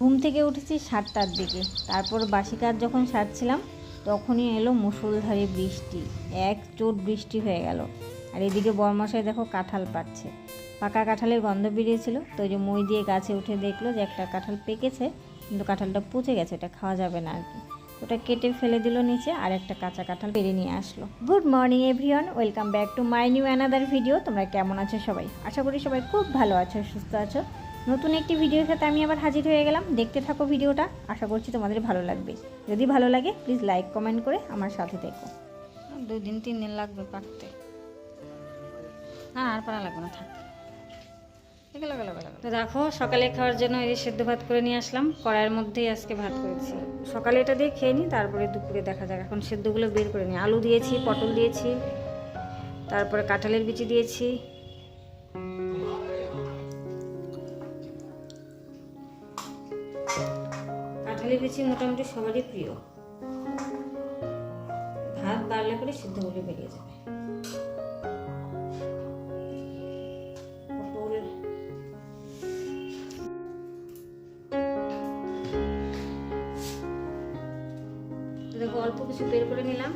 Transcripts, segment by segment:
ঘুম থেকে উঠেছি সাতটার দিকে। তারপর বাসি কাজ যখন সারছিলাম, তখনই এলো মুষলধারে বৃষ্টি। এক চোট বৃষ্টি হয়ে গেল। আর এদিকে বরমশাই দেখো কাঁঠাল পাচ্ছে পাকা কাঁঠালের গন্ধ বেরিয়েছিল। তো যে মই দিয়ে গাছে উঠে দেখল যে একটা কাঁঠাল পেকেছে, কিন্তু কাঁঠালটা পচে গেছে, এটা খাওয়া যাবে না আর কি। ওটা কেটে ফেলে দিল নিচে আর একটা কাঁচা কাঁঠাল পেরে নিয়ে আসলো। Good morning everyone, welcome back to my new another video. তোমরা কেমন আছো সবাই? আশা করি সবাই খুব ভালো আছো, সুস্থ আছো। নতুন একটি ভিডিওর সাথে আমি আবার হাজির হয়ে গেলাম। দেখতে থাকো ভিডিওটা। আশা করছি তোমাদের ভালো লাগবে। যদি ভালো লাগে প্লিজ লাইক কমেন্ট করে আমার সাথে দেখো। দুই দিন তিন দিন লাগবে পাকতে না আর পারা লাগবে না থাক। তো দেখো সকালে খাওয়ার জন্য এই সেদ্ধ ভাত করে নিয়ে আসলাম। কড়াইয়ের মধ্যেই আজকে ভাত করেছি। সকালে এটা দিয়ে খেয়ে নিই তারপরে দুপুরে দেখা যাক। এখন সেদ্ধগুলো বের করে নিই আলু দিয়েছি পটল দিয়েছি তারপরে কাঁঠালের বিচি দিয়েছি। কাঁঠালের বিচি মোটামুটি সবারই প্রিয়। ভাত বাড়লে পরে সিদ্ধগুলো বেরিয়ে যাবে। দেখো, অল্প কিছু বের করে নিলাম,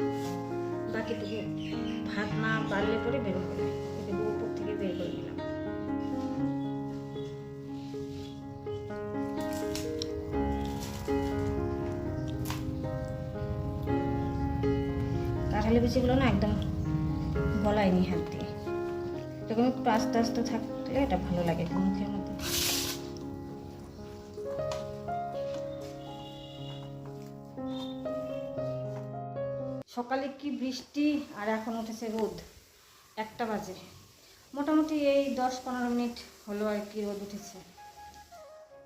বাকিটুকু ভাত না বাড়লে পরে বের করে কাঁঠালি বিচিগুলো না একদম গলায়নি হাত দিয়ে। এরকম একটু আস্তে আস্তে থাকলে এটা ভালো লাগে মুখের মধ্যে। সকালে কি বৃষ্টি আর এখন উঠেছে রোদ? একটা বাজে। মোটামুটি এই দশ পনেরো মিনিট হলো আর কি রোদ উঠেছে।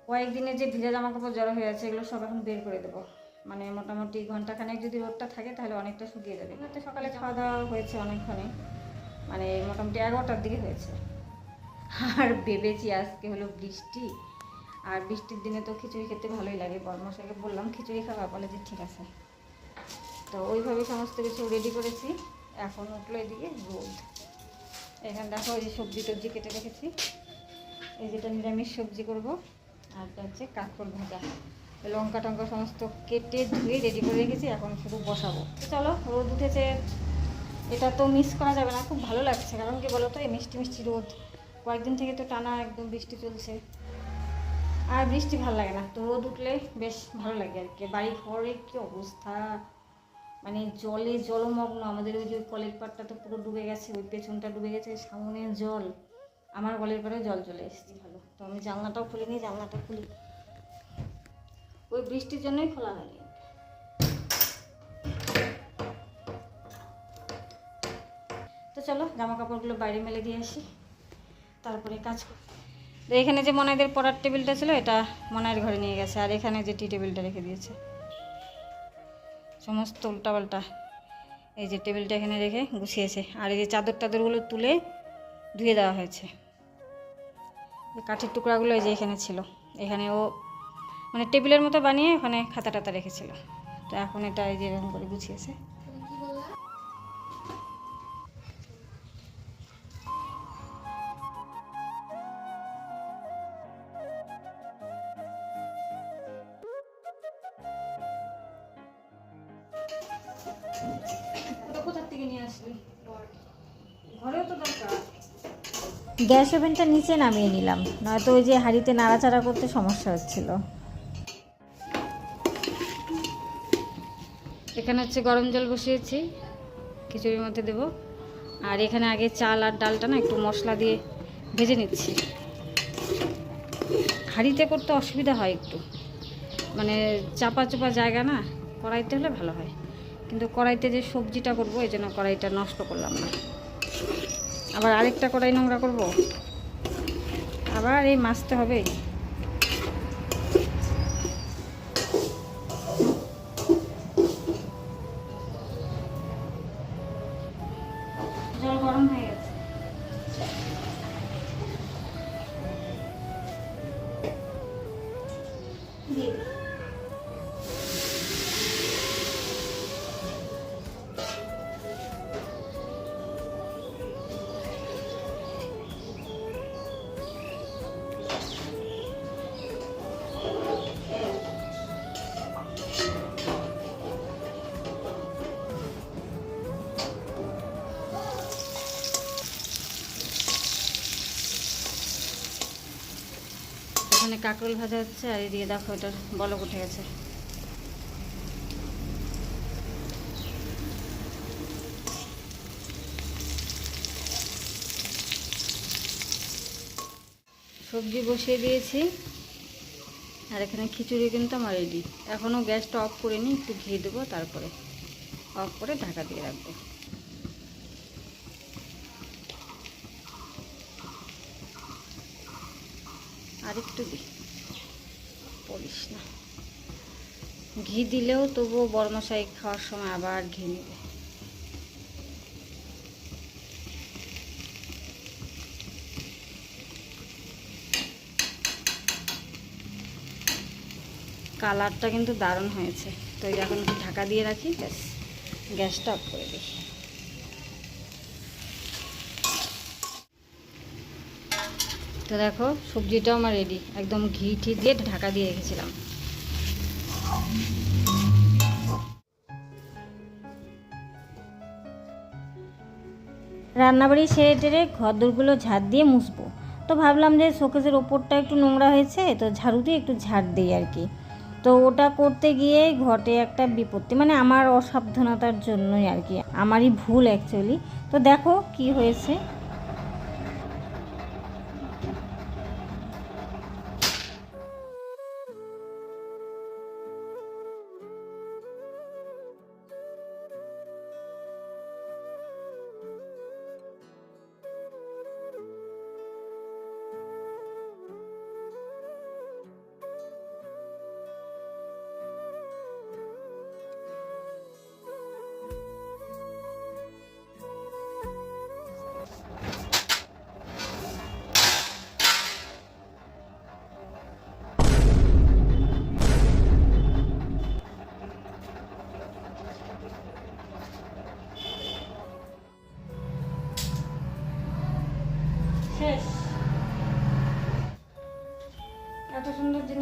কয়েকদিনে যে ভিজে জামা কাপড় জড়ো হয়ে আছে, এগুলো সব এখন বের করে দেবো। মানে মোটামুটি ঘন্টাখানেক যদি রোদটা থাকে তাহলে অনেকটা শুকিয়ে যাবে। তো সকালে খাওয়া দাওয়া হয়েছে অনেকক্ষণে মানে মোটামুটি এগারোটার দিকে হয়েছে। আর ভেবেছি আজকে হলো বৃষ্টি। আর বৃষ্টির দিনে তো খিচুড়ি খেতে ভালোই লাগে। বর্মশাকে বললাম, খিচুড়ি খাওয়া বলে যে, ঠিক আছে। তো ওইভাবে সমস্ত কিছু রেডি করেছি। এখন উঠল এদিকে রোদ। এখানে দেখো এই যে সবজি টবজি কেটে রেখেছি। এই যেটা নিরামিষ সবজি করব। আর হচ্ছে কাঁকড় ভাজা। লঙ্কা টঙ্কা সমস্ত কেটে ধুয়ে রেডি করে রেখেছি, এখন শুধু বসাবো। চলো, রোদ উঠেছে। এটা তো মিস করা যাবে না, খুব ভালো লাগছে। কারণ কি বলো তো এই মিষ্টি মিষ্টি রোদ। কয়েকদিন থেকে তো টানা একদম বৃষ্টি চলছে। আর বৃষ্টি ভালো লাগে না। তো রোদ উঠলে বেশ ভালো লাগে আর কি। বাড়ি ঘরে কি অবস্থা? মানে জলে জলমগ্ন। আমাদের ওই যে কলের পাড়টা তো পুরো ডুবে গেছে, ওই পেছনটা ডুবে গেছে সামনে জল। আমার কলের পাড়ে জল চলে এসেছে। ভালো। তো আমি জানলাটাও খুলিনি জানলাটা খুলি। ওই বৃষ্টির জন্যই খোলা হয়নি। তো চলো জামা কাপড়গুলো বাইরে মেলে দিয়ে আসি। তারপরে কাজ করি। তো এখানে যে মনাইদের পড়ার টেবিলটা ছিল, এটা মনাইয়ের ঘরে নিয়ে গেছে, আর এখানে যে টি টেবিলটা রেখে দিয়েছে। সমস্ত উল্টাপাল্টা এই যে টেবিলটা এখানে রেখে গুছিয়েছে। আর এই যে চাদর টাদরগুলো তুলে ধুয়ে দেওয়া হয়েছে। কাঠের টুকরাগুলো এই যে এখানে ছিল। এখানে ও মানে টেবিলের মতো বানিয়ে ওখানে খাতা টাতা রেখেছিল। তো এখন এটা এই যে এরকম করে গুছিয়েছে। কোথার থেকে নিয়ে আসলি? ঘরেও তো দরকার। গ্যাস ওভেনটা নিচে নামিয়ে নিলাম। নয়তো ওই যে হাঁড়িতে নাড়াচাড়া করতে সমস্যা হচ্ছিল। এখানে হচ্ছে গরম জল বসিয়েছি, খিচুড়ির মধ্যে দেব। আর এখানে আগে চাল আর ডালটা না একটু মশলা দিয়ে ভেজে নিচ্ছি। হাঁড়িতে করতে অসুবিধা হয় একটু। মানে চাপা চোপা জায়গা না, কড়াইতে হলে ভালো হয়। কিন্তু কড়াইতে যে সবজিটা করব, এই জন্য কড়াইটা নষ্ট করলাম না। আবার আরেকটা কড়াই নোংরা করব? আবার এই মাছতে হবে এখানে কাঁকরোল ভাজা হচ্ছে, আর এদিকে দেখো এটার বলক উঠে গেছে। সবজি বসিয়ে দিয়েছি, আর এখানে খিচুড়ি কিন্তু আমার রেডি এখনও গ্যাসটা অফ করিনি একটু ঘি দেবো, তারপরে অফ করে ঢাকা দিয়ে রাখব। আর একটু দিই। পড়িস না। ঘি দিলেও তবুও বর্মশাই খাওয়ার সময় আবার ঘি নেবে। কালারটা কিন্তু দারুণ হয়েছে। তো এখন ঢাকা দিয়ে রাখি, ব্যাস, গ্যাসটা অফ করে দিই। তো দেখো, সবজিটাও আমার রেডি একদম ঘি ঠি দিয়ে ঢাকা দিয়ে রেখেছিলাম। রান্নাবাড়ি সেরে টেরে ঘর ঘরদোরগুলো ঝাড় দিয়ে মুছবো। তো ভাবলাম যে শোকেসের ওপরটা একটু নোংরা হয়েছে, তো ঝাড়ু দিয়ে একটু ঝাড় দিই আর কি। তো ওটা করতে গিয়ে ঘটে একটা বিপত্তি মানে আমার অসাবধানতার জন্যই আর কি, আমারই ভুল অ্যাকচুয়ালি তো দেখো কি হয়েছে।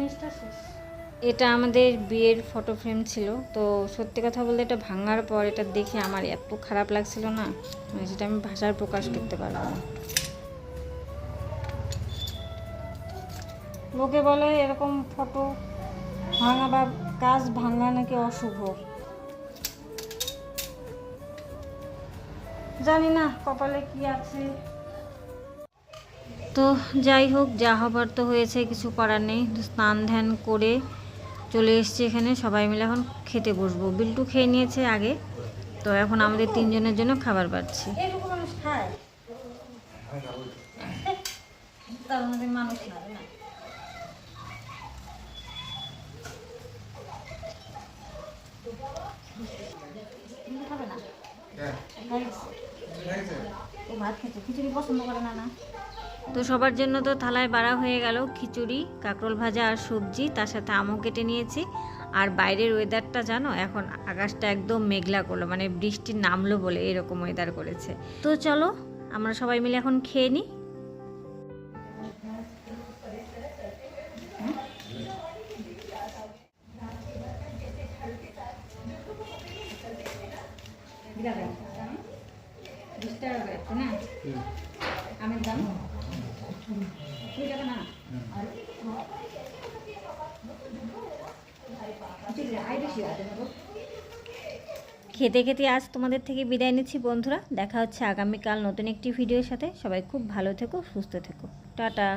জিনিসটা শেষ? এটা আমাদের বিয়ের ফটো ফ্রেম ছিল, তো সত্যি কথা বলতে এটা ভাঙার পর এটা দেখে আমার এত খারাপ লাগছিল না মানে সেটা আমি ভাষার প্রকাশ করতে পারব না। লোকে বলে এরকম ফটো ভাঙা বা কাজ ভাঙা নাকি অশুভ? জানি না, কপালে কি আছে? তো যাই হোক যা হবার তো হয়েছে কিছু করার নেই। স্নান ধ্যান করে চলে এসেছি এখানে। সবাই মিলে এখন খেতে বসবো। বিল্টু খেয়ে নিয়েছে আগে। তো এখন আমাদের তিনজনের জন্য খাবার পাচ্ছি ভাত খেতে খিচুড়ি পছন্দ করে না না? তো সবার জন্য তো থালায় বাড়া হয়ে গেল খিচুড়ি কাঁকরোল ভাজা আর সবজি তার সাথে আমও কেটে নিয়েছি। আর বাইরের ওয়েদারটা জানো এখন আকাশটা একদম মেঘলা করল মানে বৃষ্টি নামলো বলে এরকম ওয়েদার করেছে। তো চলো আমরা সবাই মিলে এখন খেয়ে নিই বিশ টাকা করে না? আমের দাম কুড়ি টাকা না। খেতে খেতে আজ তোমাদের থেকে বিদায় নিচ্ছি বন্ধুরা। দেখা হচ্ছে আগামীকাল নতুন একটি ভিডিওর সাথে। সবাই খুব ভালো থেকো সুস্থ থেকো। টাটা।